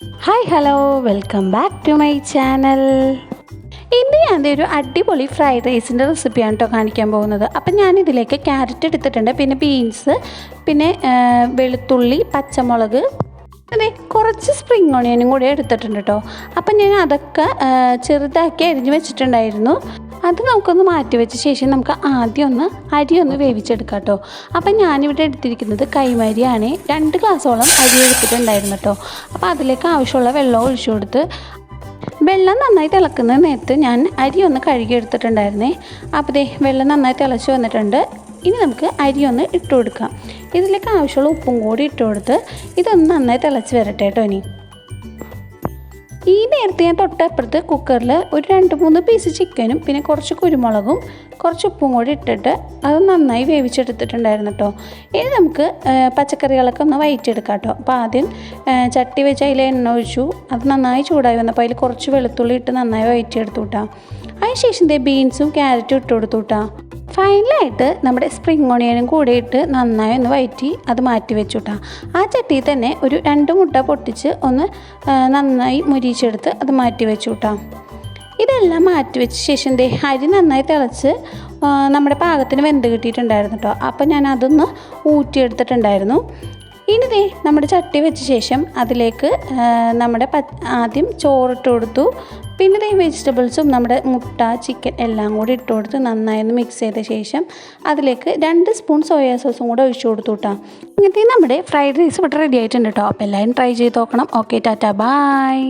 Hi hello welcome back to my channel ഇന്ന് ഞാൻ ഒരു അടിപൊളി ഫ്രൈഡ് റൈസിന്റെ റെസിപ്പിയാണ് കേട്ടോ കാണിക്കാൻ പോകുന്നത്. അപ്പം ഞാനിതിലേക്ക് ക്യാരറ്റ് എടുത്തിട്ടുണ്ട്. പിന്നെ ബീൻസ് പിന്നെ വെളുത്തുള്ളി പച്ചമുളക് അതെ കുറച്ച് സ്പ്രിങ് ഓണിയനും കൂടി എടുത്തിട്ടുണ്ട് കേട്ടോ അപ്പം ഞാൻ അതൊക്കെ ചെറുതാക്കി അരിഞ്ഞ് വെച്ചിട്ടുണ്ടായിരുന്നു. അത് നമുക്കൊന്ന് മാറ്റി വെച്ച ശേഷം നമുക്ക് ആദ്യം ഒന്ന് അരി ഒന്ന് വേവിച്ചെടുക്കാം കേട്ടോ അപ്പം ഞാനിവിടെ എടുത്തിരിക്കുന്നത് കൈമരിയാണ്. രണ്ട് ഗ്ലാസ്സോളം അരി എടുത്തിട്ടുണ്ടായിരുന്നു കേട്ടോ അപ്പോൾ അതിലേക്ക് ആവശ്യമുള്ള വെള്ളം ഒഴിച്ചു കൊടുത്ത് വെള്ളം നന്നായി തിളക്കുന്ന നേരത്ത് ഞാൻ അരി ഒന്ന് കഴുകി എടുത്തിട്ടുണ്ടായിരുന്നേ. അപ്പോൾ ദേ വെള്ളം നന്നായി തിളച്ച് വന്നിട്ടുണ്ട്. ഇനി നമുക്ക് അരി ഒന്ന് ഇട്ട് കൊടുക്കാം. ഇതിലേക്ക് ആവശ്യമുള്ള ഉപ്പും കൂടി ഇട്ട് കൊടുത്ത് ഇതൊന്ന് നന്നായി തിളച്ച് വരട്ടെ കേട്ടോ ഇനി. ഈ നേരത്തെ ഞാൻ തൊട്ടപ്പുറത്ത് കുക്കറിൽ ഒരു രണ്ട് മൂന്ന് പീസ് ചിക്കനും പിന്നെ കുറച്ച് കുരുമുളകും കുറച്ച് ഉപ്പും കൂടി ഇട്ടിട്ട് അത് നന്നായി വേവിച്ചെടുത്തിട്ടുണ്ടായിരുന്നു കേട്ടോ. ഇനി നമുക്ക് പച്ചക്കറികളൊക്കെ ഒന്ന് വയറ്റിയെടുക്കാം കേട്ടോ. അപ്പോൾ ആദ്യം ചട്ടി വെച്ച് അതിൽ എണ്ണ ഒഴിച്ചു. അത് നന്നായി ചൂടായി വന്നപ്പോൾ അതിൽ കുറച്ച് വെളുത്തുള്ളി ഇട്ട് നന്നായി വയറ്റിയെടുത്തു കിട്ടാം. അതിനുശേഷം ബീൻസും ക്യാരറ്റും ഇട്ട് കൊടുത്തു കേട്ടോ. ഫൈനലായിട്ട് നമ്മുടെ സ്പ്രിംഗ് ഓണിയനും കൂടെ ഇട്ട് നന്നായി ഒന്ന് വയറ്റി അത് മാറ്റി വെച്ചു കേട്ടോ ആ ചട്ടിയിൽ തന്നെ ഒരു രണ്ട് മുട്ട പൊട്ടിച്ച് ഒന്ന് നന്നായി മുരിച്ചെടുത്ത് അത് മാറ്റി വെച്ചു കേട്ടോ ഇതെല്ലാം മാറ്റി വെച്ച ശേഷം ദേ അരി നന്നായി തിളച്ച് നമ്മുടെ പാകത്തിന് വെന്ത് കിട്ടിയിട്ടുണ്ടായിരുന്നു കേട്ടോ അപ്പോൾ ഞാൻ അതൊന്ന് ഊറ്റിയെടുത്തിട്ടുണ്ടായിരുന്നു. ഇനി ദേ നമ്മുടെ ചട്ടി വെച്ച ശേഷം അതിലേക്ക് നമ്മുടെ ആദ്യം ചോറിട്ട് കൊടുത്തു. പിന്നെ ദേ വെജിറ്റബിൾസും നമ്മുടെ മുട്ട ചിക്കൻ എല്ലാം കൂടി ഇട്ട് കൊടുത്ത് നന്നായി ഒന്ന് മിക്സ് ചെയ്ത ശേഷം അതിലേക്ക് രണ്ട് സ്പൂൺ സോയാ സോസും കൂടെ ഒഴിച്ചു കൊടുത്തു കേട്ടോ ഇങ്ങനത്തെ നമ്മുടെ ഫ്രൈഡ് റൈസ് ഇവിടെ റെഡി ആയിട്ടുണ്ട് കേട്ടോ അപ്പോൾ എല്ലാവരും ട്രൈ ചെയ്ത് നോക്കണം. Okay Tata bye